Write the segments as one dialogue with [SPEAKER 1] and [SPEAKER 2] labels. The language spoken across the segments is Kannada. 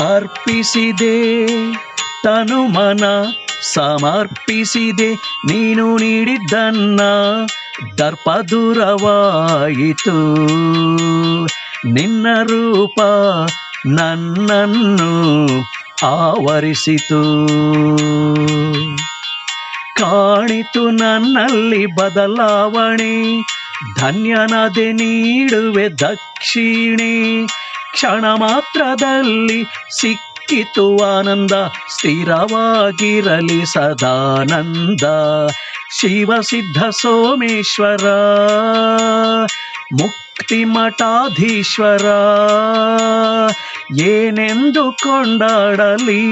[SPEAKER 1] ಅರ್ಪಿಸಿದೆ. ತನು ಮನ ಸಮರ್ಪಿಸಿದೆ. ನೀನು ನೀಡಿದ್ದನ್ನ ದರ್ಪ ದೂರವಾಯಿತು ನಿನ್ನ ರೂಪ ನನ್ನನ್ನು ಆವರಿಸಿತು. ಕಾಣಿತು ನನ್ನಲ್ಲಿ ಬದಲಾವಣೆ. ಧನ್ಯನದೆ ನೀಡುವೆ ದಕ್ಷಿಣೆ. ಕ್ಷಣ ಮಾತ್ರದಲ್ಲಿ ಸಿಕ್ಕಿತು ಆನಂದ, ಸ್ಥಿರವಾಗಿರಲಿ ಸದಾನಂದ. ಶಿವಸಿದ್ಧ ಸೋಮೇಶ್ವರ, ಮುಕ್ತಿ ಮಠಾಧೀಶ್ವರ, ಏನೆಂದು ಕೊಂಡಾಡಲಿ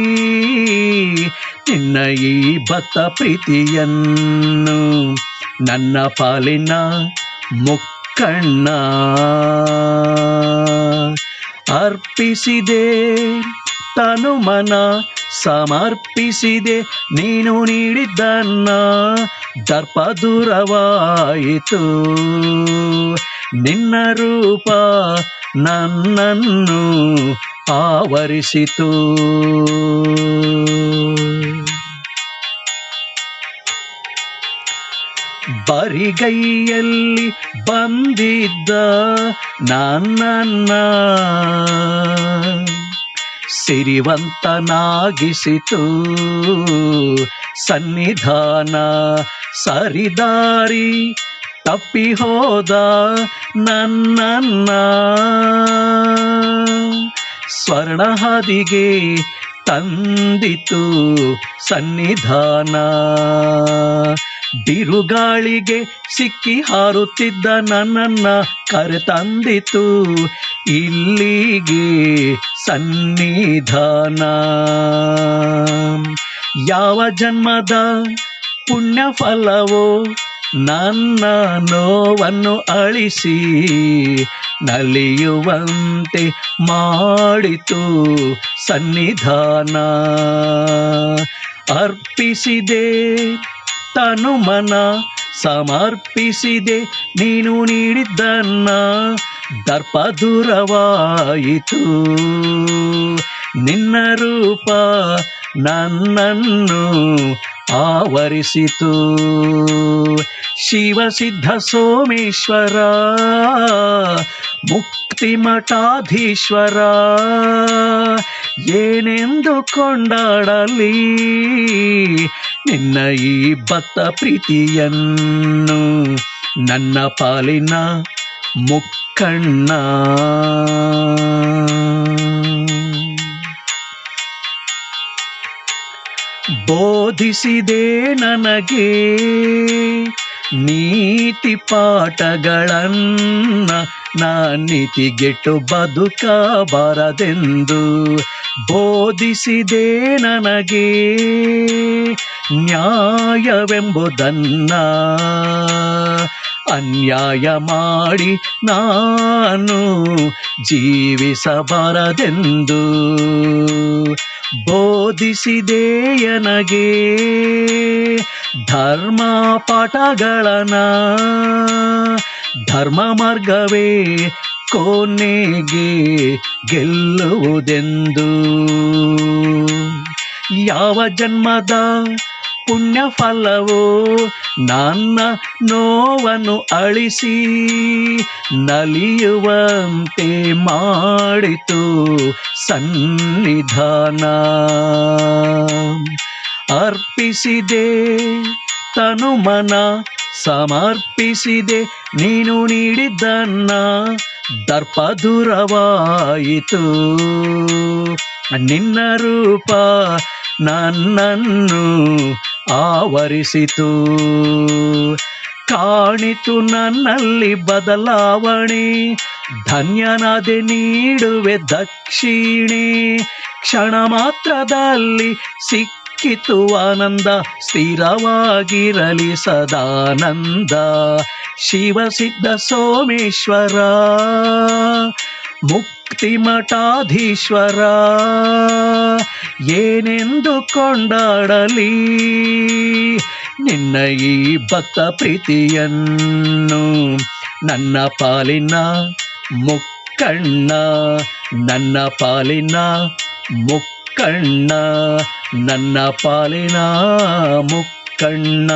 [SPEAKER 1] ನಿನ್ನ ಈ ಭಕ್ತ ಪ್ರೀತಿಯನ್ನು. ನನ್ನ ಪಾಲಿನ ಮುಕ್ಕಣ್ಣ. ಅರ್ಪಿಸಿದೆ. ತನು ಮನ ಸಮರ್ಪಿಸಿದೆ. ನೀನು ನೀಡಿದ್ದನ್ನ ದರ್ಪ ದೂರವಾಯಿತು. ನಿನ್ನ ರೂಪ ನನ್ನನ್ನು ಆವರಿಸಿತು. ಬರಿಗೈಯಲ್ಲಿ ಬಂದಿದ್ದ ನನ್ನನ್ನ. ಸಿರಿವಂತನಾಗಿಸಿತು. ಸನ್ನಿಧಾನ ಸರಿದಾರಿ ತಪ್ಪಿ ಹೋದ ನನ್ನನ್ನ. ಸ್ವರ್ಣ ಹದಿಗೆ ತಂದಿತು ಸನ್ನಿಧಾನ. ಬಿರುಗಾಳಿಗೆ ಸಿಕ್ಕಿ ಹಾರುತ್ತಿದ್ದ ನನ್ನನ್ನ ಕರೆತಂದಿತು. ಇಲ್ಲಿಗೆ ಸನ್ನಿಧಾನ. ಯಾವ ಜನ್ಮದ ಪುಣ್ಯ ಫಲವೋ ನನ್ನ ನೋವನ್ನು ಅಳಿಸಿ ನಲಿಯುವಂತೆ ಮಾಡಿತು ಸನ್ನಿಧಾನ. ಅರ್ಪಿಸಿದೆ ತನು ಮನ ಸಮರ್ಪಿಸಿದೆ, ನೀನು ನೀಡಿದ್ದನ್ನ ದರ್ಪ ದೂರವಾಯಿತು ನಿನ್ನ ರೂಪ ನನ್ನನ್ನು ಆವರಿಸಿತು. ಶಿವಸಿದ್ಧ ಸೋಮೇಶ್ವರ ಮುಕ್ತಿ ಮಠಾಧೀಶ್ವರ ಏನೆಂದು ಕೊಂಡಾಡಲಿ? ನಿನ್ನ ಈ ಭತ್ತ ಪ್ರೀತಿಯನ್ನು ನನ್ನ ಪಾಲಿನ ಮುಕ್ಕಣ್ಣ. ಬೋಧಿಸಿದೆ ನನಗೆ ನೀತಿ ಪಾಠಗಳನ್ನ. ನಾನಿತಿಗೆಟ್ಟು ಬದುಕಬಾರದೆಂದು ಬೋಧಿಸಿದೆ ನನಗೆ ನ್ಯಾಯವೆಂಬುದನ್ನ. ಅನ್ಯಾಯ ಮಾಡಿ ನಾನು ಜೀವಿಸಬಾರದೆಂದು. ಬೋಧಿಸಿದೆ ನನಗೆ ಧರ್ಮ ಪಾಠಗಳನ ಧರ್ಮ ಮಾರ್ಗವೇ ಕೊನೆಗೆ ಗೆಲ್ಲುವುದೆಂದು. ಯಾವ ಜನ್ಮದ ಪುಣ್ಯ ಫಲವೋ ನನ್ನ ನೋವನ್ನು ಅಳಿಸಿ ನಲಿಯುವಂತೆ ಮಾಡಿತು ಸನ್ನಿಧಾನ. ಅರ್ಪಿಸಿದೆ ತನುಮನ ಸಮರ್ಪಿಸಿದೆ ನೀನು ನೀಡಿದ್ದನ್ನ ದರ್ಪ ದೂರವಾಯಿತು ನಿನ್ನ ರೂಪ ನನ್ನನ್ನು ಆವರಿಸಿತು. ಕಾಣಿತು ನನ್ನಲ್ಲಿ ಬದಲಾವಣೆ. ಧನ್ಯನಾದೆ ನೀಡುವೆ ದಕ್ಷಿಣೆ. ಕ್ಷಣ ಮಾತ್ರದಲ್ಲಿ ಸಿಕ್ಕಿತು ಆನಂದ, ಸ್ಥಿರವಾಗಿರಲಿ ಸದಾನಂದ. ಶಿವಸಿದ್ಧ ಸೋಮೇಶ್ವರ ಮುಕ್ತಿ ಮಠಾಧೀಶ್ವರ ಏನೆಂದು ಕೊಂಡಾಡಲಿ? ನಿನ್ನ ಈ ಭಕ್ತ ಪ್ರೀತಿಯನ್ನು, ನನ್ನ ಪಾಲಿನ ಮುಕ್ಕಣ್ಣ, ನನ್ನ ಪಾಲಿನ ಮುಕ್ಕಣ್ಣ, ನನ್ನ ಪಾಲಿನ ಮುಕ್ಕಣ್ಣ.